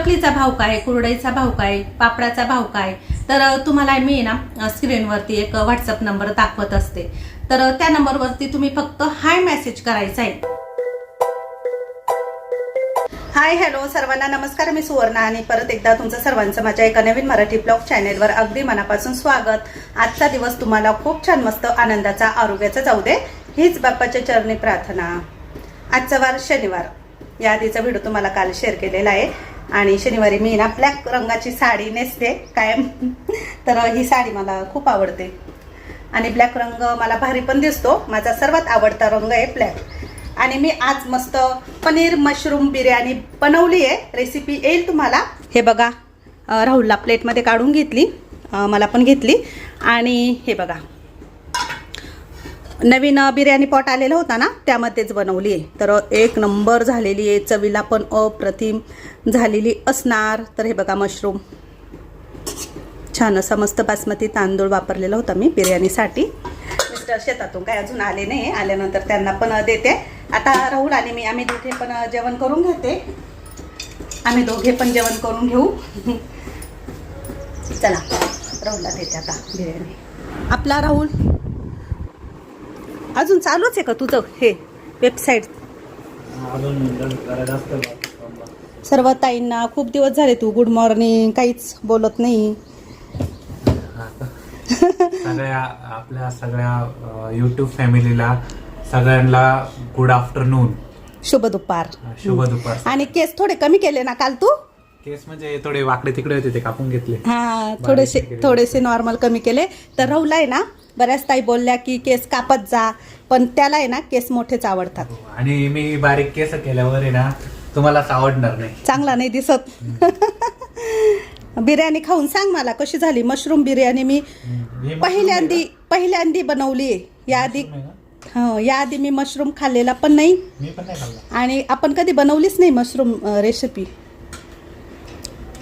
चकलीचा भाव काय? कुरडईचा भाव काय? पापडाचा भाव काय? तर तुम्हाला मी ना स्क्रीनवरती एक व्हॉट्सअप नंबर दाखवत असते. तर त्या नंबरवरती तुम्ही फक्त हाय मेसेज करायचा आहे. हाय हॅलो सर्वांना नमस्कार. मी सुवर्णा आणि परत एकदा तुमचं सर्वांचं माझ्या एका नवीन मराठी ब्लॉग चॅनेलवर अगदी मनापासून स्वागत. आजचा दिवस तुम्हाला खूप छान मस्त आनंदाचा आरोग्याचा जाऊ दे. हीच बाप्पाच्या चरणी प्रार्थना. आजचा वार शनिवार. या आधीचा व्हिडिओ तुम्हाला काल शेअर केलेला आहे. आणि शनिवारी मी ना ब्लॅक रंगाची साडी नेसते कायम. तर ही साडी मला खूप आवडते. आणि ब्लॅक रंग मला भारी पण दिसतो. माझा सर्वात आवडता रंग आहे ब्लॅक आणि मी आज मस्त पनीर मशरूम बिर्याणी बनवली आहे. रेसिपी येईल तुम्हाला. हे बघा राहुलला प्लेटमध्ये काढून घेतली. मला पण घेतली. आणि हे बघा नवीन बिर्याणी पॉट आलेला होता ना त्यामध्येच बनवली आहे. तर एक नंबर झालेली आहे चवीला पण अप्रतिम झालेली असणार. तर हे बघा मशरूम. छान असा मस्त बासमती तांदूळ वापरलेला होता मी बिर्याणीसाठी. मिस्टर शेतातून काय अजून आले नाही आल्यानंतर त्यांना पण देते. आता राहुल आणि मी आम्ही दोघे पण जेवण करून घेते. आम्ही दोघे पण जेवण करून घेऊ. चला राहुलला देते आता बिर्याणी. आपला राहुल. अजून चालूच आहे का तुझं हे वेबसाईट सर्व ताईंना खूप दिवस झाले तू गुड मॉर्निंग काहीच बोलत नाही. सगळ्या आपल्या सगळ्या युट्यूब फॅमिलीला सगळ्यांना गुड आफ्टरनून शुभ दुपार. शुभ दुपार. आणि केस थोडे कमी केले ना काल तू? केस म्हणजे थोडे वाकडे तिकडे होते ते कापून घेतले. हा थोडेसे. थोडेसे नॉर्मल कमी केले. तर राहुल आहे ना बऱ्याच ताई बोलल्या की केस कापत जा पण त्याला आहे ना केस मोठेच आवडतात. आणि मी बारीक केस केल्यावर आहे ना तुम्हालाच आवडणार नाही. चांगला नाही दिसत. बिर्याणी खाऊन सांग मला कशी झाली? मशरूम बिर्याणी मी हे पहिल्यांदी पहिल्यांदी बनवली आहे. का? हो याआधी मी मशरूम खाल्लेला पण नाही. आणि आपण कधी बनवलीच नाही मशरूम रेसिपी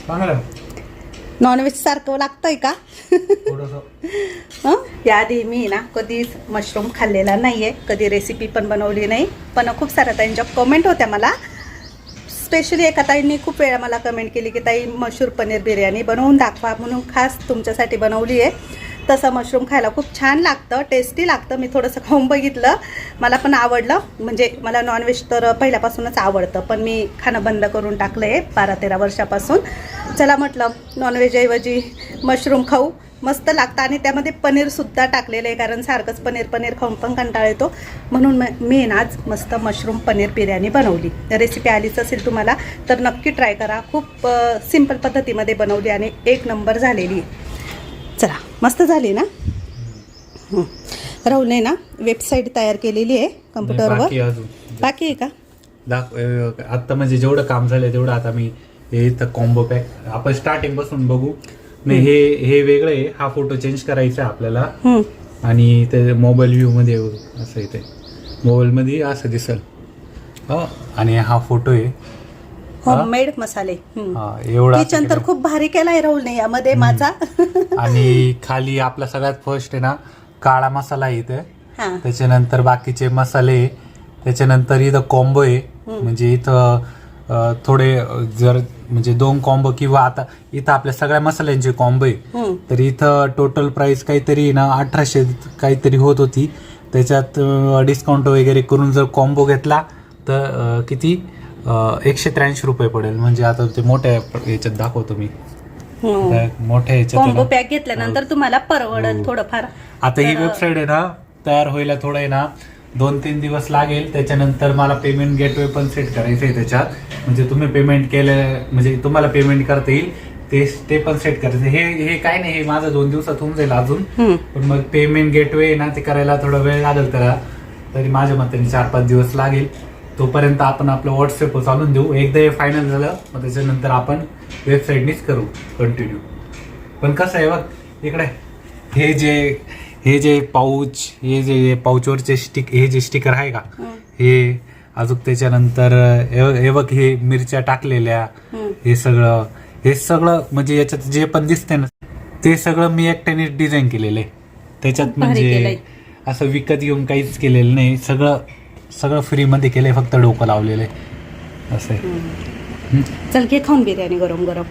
चांगलं नॉनव्हेज सारखं लागतंय का? थोडस. हं? याआधी मी ना कधीच मशरूम खाल्लेला नाहीये. कधी रेसिपी पण बनवली नाही. पण खूप साऱ्या ताईंच्या कमेंट होत्या मला. स्पेशली एका ताईंनी खूप वेळा मला कमेंट केली की ताई मशरूम पनीर बिर्याणी बनवून दाखवा म्हणून खास तुमच्यासाठी बनवली आहे तसं मशरूम खायला खूप छान लागतं टेस्टी लागतं. मी थोडंसं खाऊन बघितलं. मला पण आवडलं. म्हणजे मला नॉनव्हेज तर पहिल्यापासूनच आवडतं. पण मी खाणं बंद करून टाकलं आहे बारा तेरा वर्षापासून. चला म्हटलं नॉनव्हेजऐवजी मशरूम खाऊ. मस्त लागतं. आणि त्यामध्ये पनीरसुद्धा टाकलेलं आहे कारण सारखंच पनीर पनीर खाऊन पण कंटाळा येतो. म्हणून म- मी ना आज मस्त मशरूम पनीर बिर्याणी बनवली. रेसिपी आलीच असेल तुम्हाला तर नक्की ट्राय करा. खूप सिंपल पद्धतीमध्ये बनवली आणि एक नंबर झालेली आहे. चला मस्त झाली ना. राहुलने ना? वेबसाईट तयार केलेली आहे कम्प्युटरवर बाकी अजून. बाकी आहे का? दाख आता म्हणजे जेवढं काम झालंय तेवढं आता मी हे इथं कॉम्बो पॅक आपण स्टार्टिंगपासून बघू. नाही हे हे वेगळं आहे. हा फोटो चेंज करायचा आहे आपल्याला. हं. आणि ते मोबाईल व्ह्यू मध्ये असं इथे मोबाईल मध्ये असं दिसल. हा आणि हा फोटो आहे. होममेड मसाले. हं. एवढा किचन तर खूप भारी केलाय राहुलने यामध्ये माझा. आणि खाली आपला सगळ्यात फर्स्ट आहे ना काळा मसाला आहे इथे. हा. त्याच्यानंतर बाकीचे मसाले आहे. त्याच्यानंतर इथं कॉम्बो आहे. म्हणजे इथं अं, थोडे अं, जर म्हणजे दोन कॉम्बो किंवा आता इथं आपल्या सगळ्या मसाल्यांचे कॉम्बो आहे. तर इथं टोटल प्राइस काहीतरी ना अठराशे काहीतरी होत होती. त्याच्यात डिस्काउंट वगैरे करून जर कॉम्बो घेतला तर अं, किती? एकशे त्र्याऐंशी रुपये पडेल. म्हणजे आता ते मोठ्या याच्यात दाखवतो मी. हं. मोठ्या याच्यात कॉम्बो. पॅक घेतल्यानंतर तुम्हाला परवडेल हो. थोडंफार. आता ही वेबसाईट आहे ना तयार व्हायला थोडं आहे ना दोन तीन दिवस लागेल. त्याच्यानंतर मला पेमेंट गेटवे पण सेट करायचं आहे त्याच्यात. म्हणजे तुम्ही पेमेंट केलं म्हणजे तुम्हाला पेमेंट करता येईल. ते ते पण सेट करायचं हे हे काय नाही हे माझं दोन दिवसात होऊन जाईल अजून. हं. पण मग पेमेंट गेटवे ना ते करायला थोडा वेळ लागेल त्याला तरी माझ्या मताने चार पाच दिवस लागेल. तोपर्यंत आपण आपलं व्हॉट्सअप चालून देऊ एकदा हे फायनल झालं मग त्याच्यानंतर आपण वेबसाईटनीच करू कंटिन्यू पण कसं आहे बघ इकडे हे जे हे जे पाऊच हे जे पाऊचवरचे स्टिक हे जे स्टिकर आहे का हं. अजून त्याच्यानंतर हे हे बघ हे मिरच्या टाकलेल्या हं. सगळं हे सगळं म्हणजे याच्यात जे पण दिसते ना ते सगळं मी एकट्याने डिझाईन केलेलं आहे त्याच्यात. म्हणजे असं विकत घेऊन काहीच केलेलं नाही सगळं सगळं फ्रीमध्ये केलंय फक्त डोकं लावलेलं आहे. असं आहे. चल घे खाऊन बिर्याणी गरम गरम.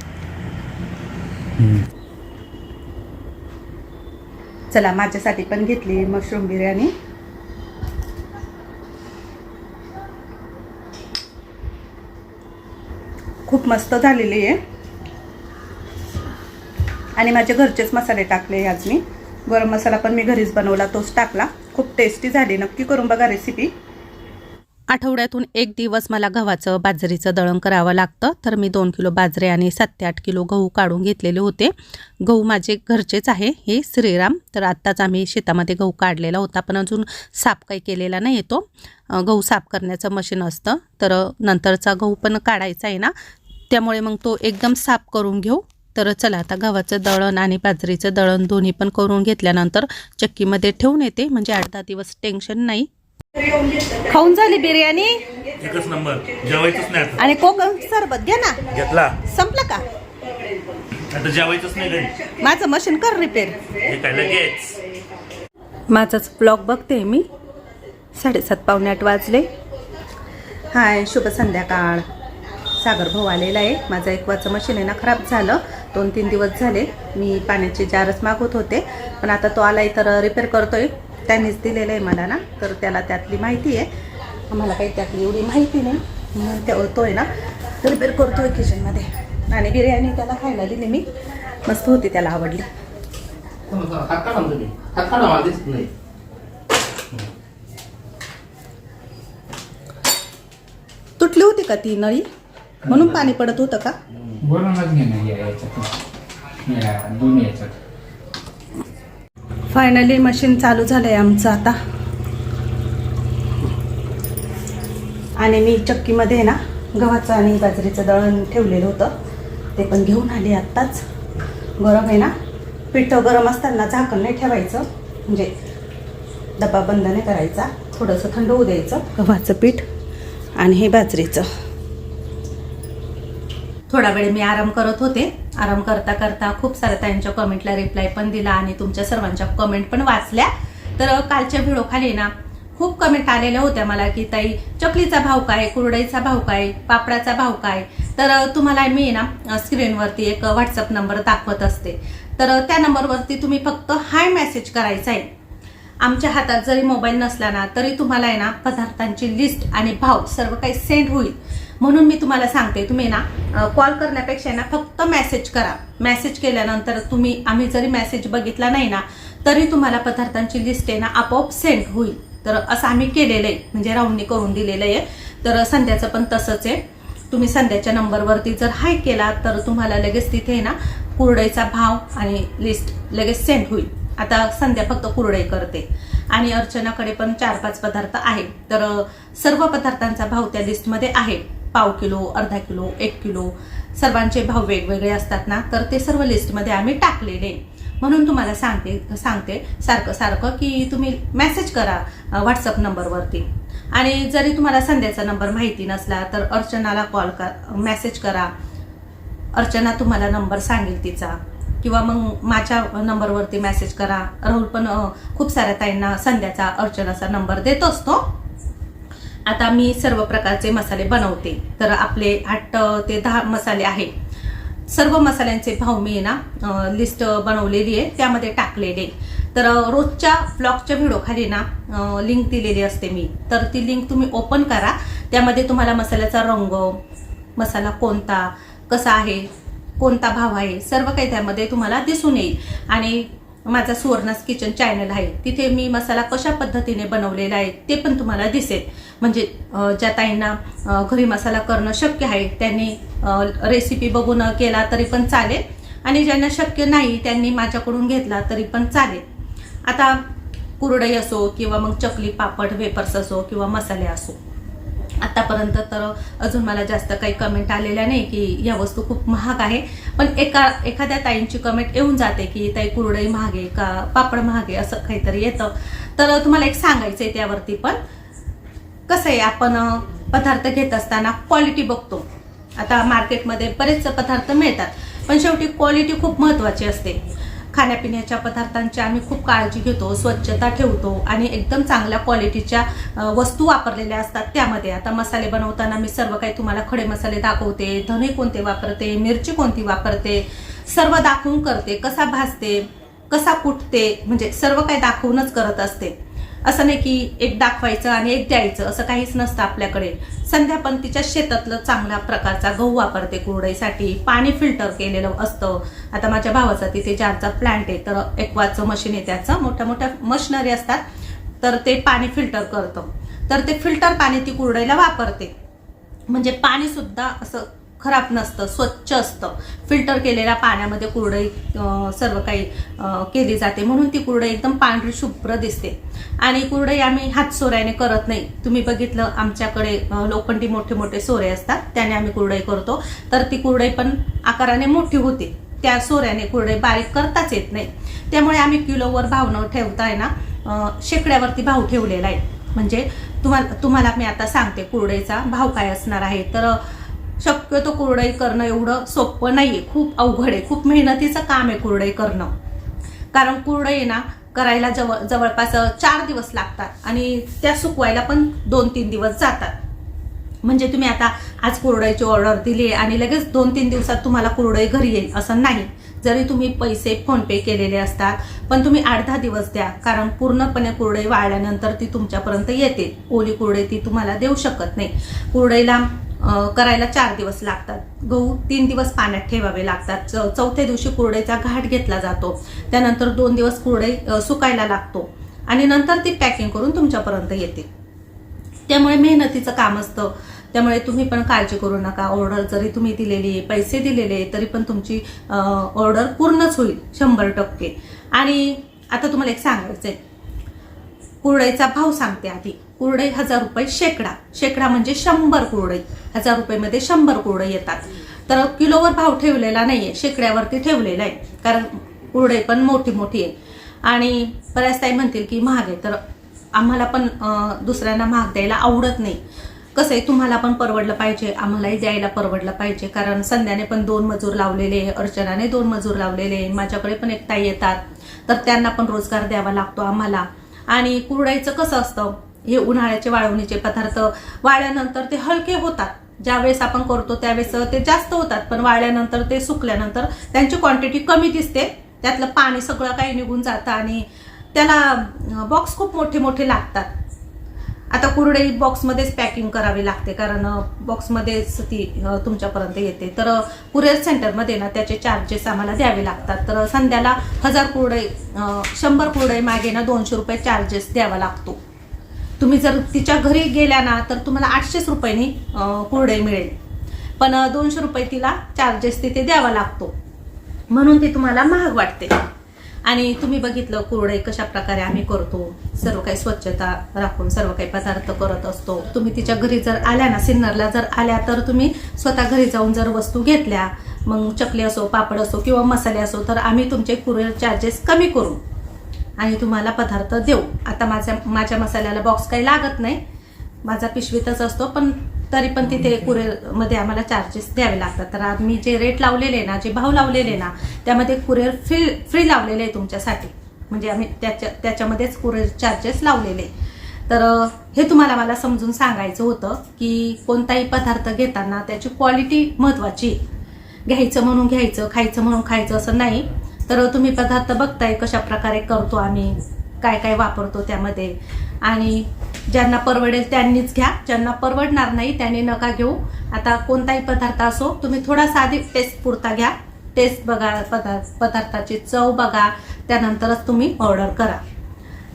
चला माझ्यासाठी पण घेतली मशरूम बिर्याणी. खूप मस्त झालेली आहे. आणि माझे घरचेच मसाले टाकले आज मी. गरम मसाला पण मी घरीच बनवला तोच टाकला. खूप टेस्टी झाली. नक्की करून बघा रेसिपी आठवड्यातून एक दिवस मला गव्हाचं बाजरीचं दळण करावं लागतं तर मी दोन किलो बाजरे आणि सात ते आठ किलो गहू काढून घेतलेले होते. गहू माझे घरचेच आहे हे श्रीराम. तर आत्ताच आम्ही शेतामध्ये गहू काढलेला होता पण अजून साफ काही केलेला नाही येतो गहू साफ करण्याचं मशीन असतं तर नंतरचा गहू पण काढायचा आहे ना त्यामुळे मग तो एकदम साफ करून घेऊ. तर चला आता गव्हाचं दळण आणि बाजरीचं दळण दोन्ही पण करून घेतल्यानंतर चक्कीमध्ये ठेवून येते म्हणजे आठ दहा दिवस टेन्शन नाही. खाऊन झाली बिर्याणी? एकच नंबर. जेवायचंच नाही आता. आणि कोकम सरबत घ्या ना. घेतला. संपलं का? आता जेवायचंच नाही घरी. माझं मशीन कर रिपेअर हे काय लगेच माझाच ब्लॉग बघते मी. साडेसात पावणे आठ वाजले. हाय शुभ संध्याकाळ. सागर भाऊ आलेला आहे. माझं एकवाचं मशीन आहे ना खराब झालं. दोन तीन दिवस झाले. मी पाण्याचे जारच मागवत होते. पण आता तो आलाय तर रिपेअर करतोय. त्यांनीच दिलेलं आहे मला ना तर त्याला त्यातली माहिती आहे. आम्हाला काही त्यातली एवढी माहिती नाही. म्हणून त्या तो आहे ना रिपेअर आहे किचनमध्ये आणि बिर्याणी त्याला खायला दिली मी. मस्त होती त्याला आवडली. तुटली होती का ती नळी? म्हणून पाणी पडत होतं का? बनवूनच दोन्ही याच्यात फायनली मशीन चालू झालं आहे आमचं आता. आणि मी चक्कीमध्ये ना गव्हाचं आणि बाजरीचं दळण ठेवलेलं होतं. ते पण घेऊन आले आत्ताच. गरम आहे ना? पीठ गरम असताना झाकण नाही ठेवायचं. म्हणजे डबा बंद नाही करायचा. थोडंसं थंड होऊ द्यायचं गव्हाचं पीठ आणि हे बाजरीचं. थोडा वेळ मी आराम करत होते. आराम करता करता खूप साऱ्या त्यांच्या कमेंटला रिप्लाय पण दिला आणि तुमच्या सर्वांच्या कमेंट पण वाचल्या. तर कालच्या व्हिडिओ खाली ना खूप कमेंट आलेल्या होत्या मला की ताई चकलीचा भाव काय? कुरडईचा भाव काय? पापडाचा भाव काय? तर तुम्हाला मी ना स्क्रीनवरती एक व्हॉट्सअप नंबर दाखवत असते. तर त्या नंबरवरती तुम्ही फक्त हाय मेसेज करायचा आहे. आमच्या हातात जरी मोबाईल नसला ना तरी तुम्हाला आहे ना पदार्थांची लिस्ट आणि भाव सर्व काही सेंड होईल. म्हणून मी तुम्हाला सांगते तुम्ही ना कॉल करण्यापेक्षा ना फक्त मेसेज करा. मेसेज केल्यानंतर तुम्ही आम्ही जरी मेसेज बघितला नाही ना तरी तुम्हाला पदार्थांची लिस्ट आहे ना आपोआप सेंड होईल. तर असं आम्ही केलेलं आहे. म्हणजे राऊंडनी करून दिलेलं आहे. तर संध्याचं पण तसंच आहे. तुम्ही संध्याच्या नंबरवरती जर हाय केला तर तुम्हाला लगेच तिथे ना कुरडईचा भाव आणि लिस्ट लगेच सेंड होईल. आता संध्या फक्त कुरडई करते. आणि अर्चनाकडे पण चार पाच पदार्थ आहे तर सर्व पदार्थांचा भाव त्या लिस्टमध्ये आहे. पाव किलो अर्धा किलो एक किलो सर्वांचे भाव वेगवेगळे असतात ना तर ते सर्व लिस्टमध्ये आम्ही टाकलेले. म्हणून तुम्हाला सांगते सांगते सारखं सारखं की तुम्ही मेसेज करा व्हॉट्सअप नंबरवरती. आणि जरी तुम्हाला संध्याचा नंबर माहिती नसला तर अर्चनाला कॉल कर मेसेज करा. अर्चना तुम्हाला नंबर सांगेल तिचा. किंवा मग माझ्या नंबरवरती मेसेज करा. राहुल पण खूप साऱ्या ताईंना संध्याचा अर्चनाचा नंबर देत असतो आता मी सर्व प्रकारचे मसाले बनवते. तर आपले आठ ते दहा मसाले आहे सर्व मसाल्यांचे भाव मी ना लिस्ट बनवलेली आहे. त्यामध्ये टाकलेले. तर रोजच्या ब्लॉगच्या व्हिडिओ खाली ना लिंक दिलेली असते मी. तर ती लिंक तुम्ही ओपन करा. त्यामध्ये तुम्हाला मसाल्याचा रंग मसाला कोणता कसा आहे कोणता भाव आहे सर्व काही त्यामध्ये तुम्हाला दिसून येईल. आणि माझा सुवर्णास किचन चॅनल आहे. तिथे मी मसाला कशा पद्धतीने बनवलेला आहे ते पण तुम्हाला दिसेल. म्हणजे ज्या ताईंना घरी मसाला करणं शक्य आहे त्यांनी रेसिपी बघून केला तरी पण चालेल. आणि ज्यांना शक्य नाही त्यांनी माझ्याकडून घेतला तरी पण चालेल. आता कुरडई असो किंवा मग चकली पापड वेपर्स असो किंवा मसाले असो. आतापर्यंत तर अजून मला जास्त काही कमेंट आलेल्या नाही की या वस्तू खूप महाग आहे. पण एका एखाद्या ताईंची कमेंट येऊन जाते की ताई कुरडई महागे का? पापड महागे असं काहीतरी येतं. तर तुम्हाला एक सांगायचं आहे त्यावरती पण. कसं आहे आपण पदार्थ घेत असताना क्वालिटी बघतो. आता मार्केटमध्ये बरेच पदार्थ मिळतात पण शेवटी क्वालिटी खूप महत्वाची असते. खाण्यापिण्याच्या पदार्थांची आम्ही खूप काळजी घेतो स्वच्छता ठेवतो आणि एकदम चांगल्या क्वालिटीच्या वस्तू वापरलेल्या असतात त्यामध्ये. आता मसाले बनवताना मी सर्व काही तुम्हाला खडे मसाले दाखवते धने कोणते वापरते मिरची कोणती वापरते सर्व दाखवून करते कसा भाजते कसा कुटते म्हणजे सर्व काही दाखवूनच करत असते. असं नाही की एक दाखवायचं आणि एक द्यायचं असं काहीच नसतं आपल्याकडे. संध्या पण तिच्या शेतातलं चांगल्या प्रकारचा गहू वापरते कुरडईसाठी. पाणी फिल्टर केलेलं असतं. आता माझ्या भावाचा तिथे जारचा प्लांट आहे तर एक्वाचं मशीन आहे त्याचं. मोठ्या मोठ्या मशिनरी असतात. तर ते पाणी फिल्टर करतं. तर ते फिल्टर पाणी ती कुरडईला वापरते. म्हणजे पाणीसुद्धा असं खराब नसतं स्वच्छ असतं. फिल्टर केलेल्या पाण्यामध्ये कुरडई सर्व काही केली जाते. म्हणून ती कुरडई एकदम पांढरी शुभ्र दिसते. आणि कुरडई आम्ही हात सोऱ्याने करत नाही. तुम्ही बघितलं आमच्याकडे लोखंडी मोठे मोठे सोरे असतात त्याने आम्ही कुरडई करतो. तर ती कुरडई पण आकाराने मोठी होते. त्या सोऱ्याने कुरडई बारीक करताच येत नाही. त्यामुळे आम्ही किलोवर भाव न ठेवता आहे ना शेकड्यावरती भाव ठेवलेला आहे. म्हणजे तुम्हाला तुम्हाला मी आता सांगते कुरडईचा भाव काय असणार आहे. तर शक्यतो कुरडई करणं एवढं सोपं नाही आहे खूप अवघड आहे. खूप मेहनतीचं काम आहे कुरडई करणं. कारण कुरडई ना करायला जवळ जवळपास चार दिवस लागतात आणि त्या सुकवायला पण दोन तीन दिवस जातात. म्हणजे तुम्ही आता आज कुरडईची ऑर्डर दिली आणि लगेच दोन तीन दिवसात तुम्हाला कुरडई घरी येईल असं नाही. जरी तुम्ही पैसे फोनपे केलेले असतात पण तुम्ही आठ दहा दिवस द्या. कारण पूर्णपणे कुरडई वाळल्यानंतर ती तुमच्यापर्यंत येते. ओली कुरडई ती तुम्हाला देऊ शकत नाही. कुरडईला करायला चार दिवस लागतात. गहू तीन दिवस पाण्यात ठेवावे लागतात. च चौथ्या दिवशी कुरडईचा घाट घेतला जातो. त्यानंतर दोन दिवस कुरडई सुकायला लागतो. आणि नंतर ती पॅकिंग करून तुमच्यापर्यंत येते. त्यामुळे मेहनतीचं काम असतं. त्यामुळे तुम्ही पण काळजी करू नका. ऑर्डर जरी तुम्ही दिलेली आहे पैसे दिलेले आहे, तरी पण तुमची ऑर्डर पूर्णच होईल शंभर टक्के. आणि आता तुम्हाला एक सांगायचं आहे कुरडईचा भाव सांगते आधी. कुरडई हजार रुपये शेकडा. शेकडा म्हणजे शंभर कुरडई. हजार रुपयेमध्ये शंभर कुरडं येतात. तर किलोवर भाव ठेवलेला नाहीये शेकड्यावरती ठेवलेला आहे. कारण कुरडई पण मोठी मोठी आहे. आणि बऱ्याच ताई म्हणतील की महाग आहे. तर आम्हाला पण दुसऱ्यांना महाग द्यायला आवडत नाही. कसं आहे तुम्हाला पण परवडलं पाहिजे आम्हालाही द्यायला परवडलं पाहिजे. कारण संध्याने पण दोन मजूर लावलेले अर्चनाने दोन मजूर लावलेले माझ्याकडे पण एक ताई येतात. तर त्यांना पण रोजगार द्यावा लागतो आम्हाला. आणि कुरडाईचं कसं असतं हे उन्हाळ्याचे वाळवणीचे पदार्थ वाळल्यानंतर ते हलके होतात. ज्यावेळेस आपण करतो त्यावेळेस ते जास्त होतात पण वाळल्यानंतर ते सुकल्यानंतर त्यांची क्वांटिटी कमी दिसते. त्यातलं पाणी सगळं काही निघून जातं आणि त्याला बॉक्स खूप मोठे मोठे लागतात. आता कुरडई बॉक्समध्येच पॅकिंग करावी लागते कारण बॉक्समध्येच ती तुमच्यापर्यंत येते. तर कुरिअर सेंटरमध्ये ना त्याचे चार्जेस आम्हाला द्यावे लागतात. तर संध्याला हजार कुरडई शंभर कुरडई मागे ना दोनशे रुपये चार्जेस द्यावा लागतो. तुम्ही जर तिच्या घरी गेल्या ना तर तुम्हाला आठशेच रुपयांनी कुरडे कुरडई मिळेल. पण दोनशे रुपये तिला चार्जेस तिथे द्यावा लागतो. म्हणून ते तुम्हाला महाग वाटते. आणि तुम्ही बघितलं कुरडई कशा प्रकारे आम्ही करतो. सर्व काही स्वच्छता राखून सर्व काही पदार्थ करत असतो. तुम्ही तिच्या घरी जर आल्या ना सिन्नरला जर आल्या तर तुम्ही स्वतः घरी जाऊन जर वस्तू घेतल्या मग चकली असो पापड असो किंवा मसाले असो तर आम्ही तुमचे कुरिअर चार्जेस कमी करू. आणि तुम्हाला पदार्थ देऊ. आता माझ्या माझ्या मसाल्याला बॉक्स काही लागत नाही. माझा पिशवीतच असतो पण तरी पण तिथे कुरिअरमध्ये आम्हाला चार्जेस द्यावे लागतात. तर आम्ही जे रेट लावलेले ना जे भाव लावलेले ना त्यामध्ये कुरिअर फ्री फ्री लावलेले आहे तुमच्यासाठी. म्हणजे आम्ही त्याच्या त्याच्यामध्येच कुरिअर चार्जेस लावलेले तर हे तुम्हाला मला समजून सांगायचं होतं की कोणताही पदार्थ घेताना त्याची क्वालिटी महत्त्वाची आहे. घ्यायचं म्हणून घ्यायचं खायचं म्हणून खायचं असं नाही. तर तुम्ही पदार्थ बघताय कशा प्रकारे करतो आम्ही काय काय वापरतो त्यामध्ये. आणि ज्यांना परवडेल त्यांनीच घ्या ज्यांना परवडणार नाही त्यांनी नका घेऊ. आता कोणताही पदार्थ असो तुम्ही थोडासा आधी टेस्ट पुरता घ्या. टेस्ट बघा पदार्थ पदार्थाची चव बघा त्यानंतरच तुम्ही ऑर्डर करा.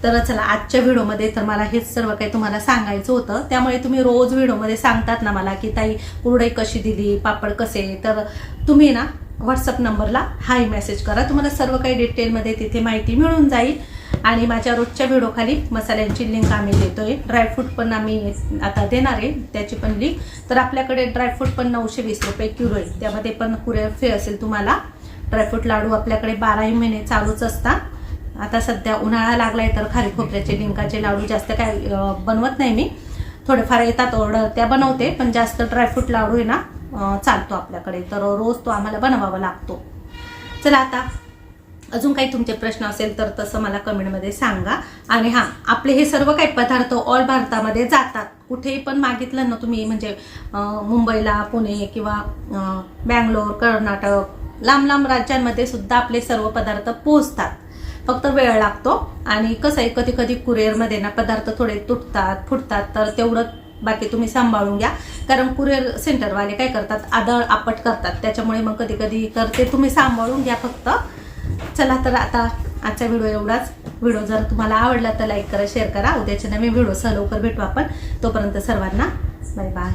तर चला आजच्या व्हिडिओमध्ये तर मला हेच सर्व काही तुम्हाला सांगायचं होतं. त्यामुळे तुम्ही रोज व्हिडिओमध्ये सांगतात ना मला की ताई कुरडई कशी दिली पापड कसे? तर तुम्ही ना व्हॉट्सअप नंबरला हाय मेसेज करा. तुम्हाला सर्व काही डिटेलमध्ये तिथे माहिती मिळून जाईल. आणि माझ्या रोजच्या व्हिडिओखाली मसाल्यांची लिंक आम्ही देतोय. ड्रायफ्रूट पण आम्ही आता देणार आहे. त्याची पण लिंक तर आपल्याकडे ड्रायफ्रूट पण नऊशे वीस रुपये किलो आहे. त्यामध्ये पण कुरिअर फ्री असेल तुम्हाला. ड्रायफ्रूट लाडू आपल्याकडे बाराही महिने चालूच असतात. आता सध्या उन्हाळा लागलाय तर खारी खोबऱ्याचे लिंकाचे लाडू जास्त काय बनवत नाही मी. थोडेफार येतात ऑर्डर त्या बनवते. पण जास्त ड्रायफ्रूट लाडू आहे ना चालतो आपल्याकडे. तर रोज तो आम्हाला बनवावा लागतो. चला आता अजून काही तुमचे प्रश्न असेल तर तसं मला कमेंटमध्ये सांगा. आणि हां आपले हे सर्व काही पदार्थ ऑल भारतामध्ये जातात. कुठेही पण मागितलं ना तुम्ही म्हणजे मुंबईला पुणे किंवा बँगलोर कर्नाटक लांब लांब राज्यांमध्ये सुद्धा आपले सर्व पदार्थ पोचतात फक्त वेळ लागतो. आणि कसं आहे कधी कधी कुरिअरमध्ये ना पदार्थ थोडे तुटतात फुटतात तर तेवढं बाकी तुम्ही सांभाळून घ्या. कारण कुरिअर सेंटरवाले काय करतात आदळ आपट करतात. त्याच्यामुळे मग कधी कधी तर ते तुम्ही सांभाळून घ्या फक्त. चला तर आता आजचा व्हिडिओ एवढाच. व्हिडिओ जर तुम्हाला आवडला तर लाईक करा शेअर करा. उद्याच्या नवीन व्हिडिओसह लवकर भेटू आपण. तोपर्यंत सर्वांना बाय बाय